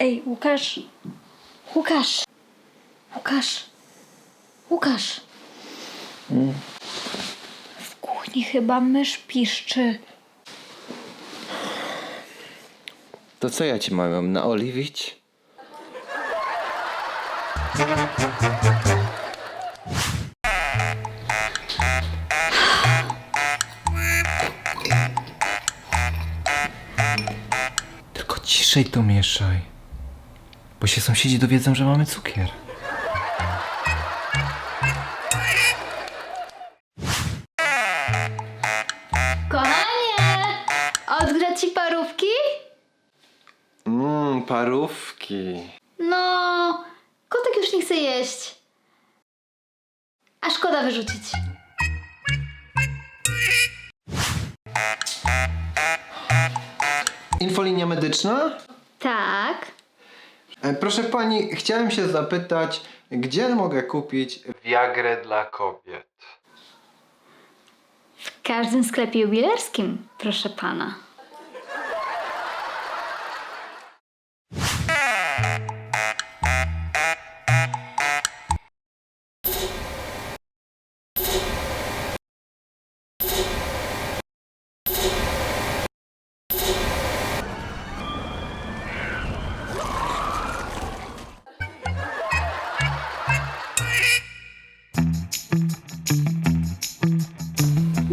Ej, Łukasz. Łukasz. Łukasz. Łukasz. W kuchni chyba mysz piszczy. To co ja ci mam naoliwić? Tylko ciszej to mieszaj. Bo się sąsiedzi dowiedzą, że mamy cukier. Kochanie! Odgrzać ci parówki? Mmm, parówki. No, kotek już nie chce jeść. A szkoda wyrzucić. Infolinia medyczna? Tak. E, Proszę pani, chciałem się zapytać, gdzie mogę kupić Viagrę dla kobiet? W każdym sklepie jubilerskim, proszę pana.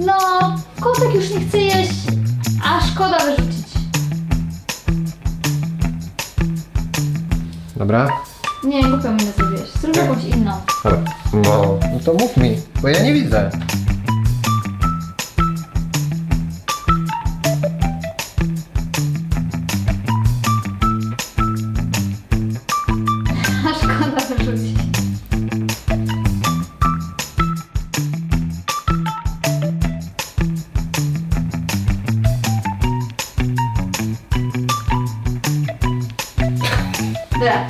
No, kotek już nie chce jeść, a szkoda wyrzucić. Dobra? Nie, głupio mi zrobiłeś. Zrób jakąś inną. Dobra. No, no to mów mi, bo ja nie widzę. Dobra,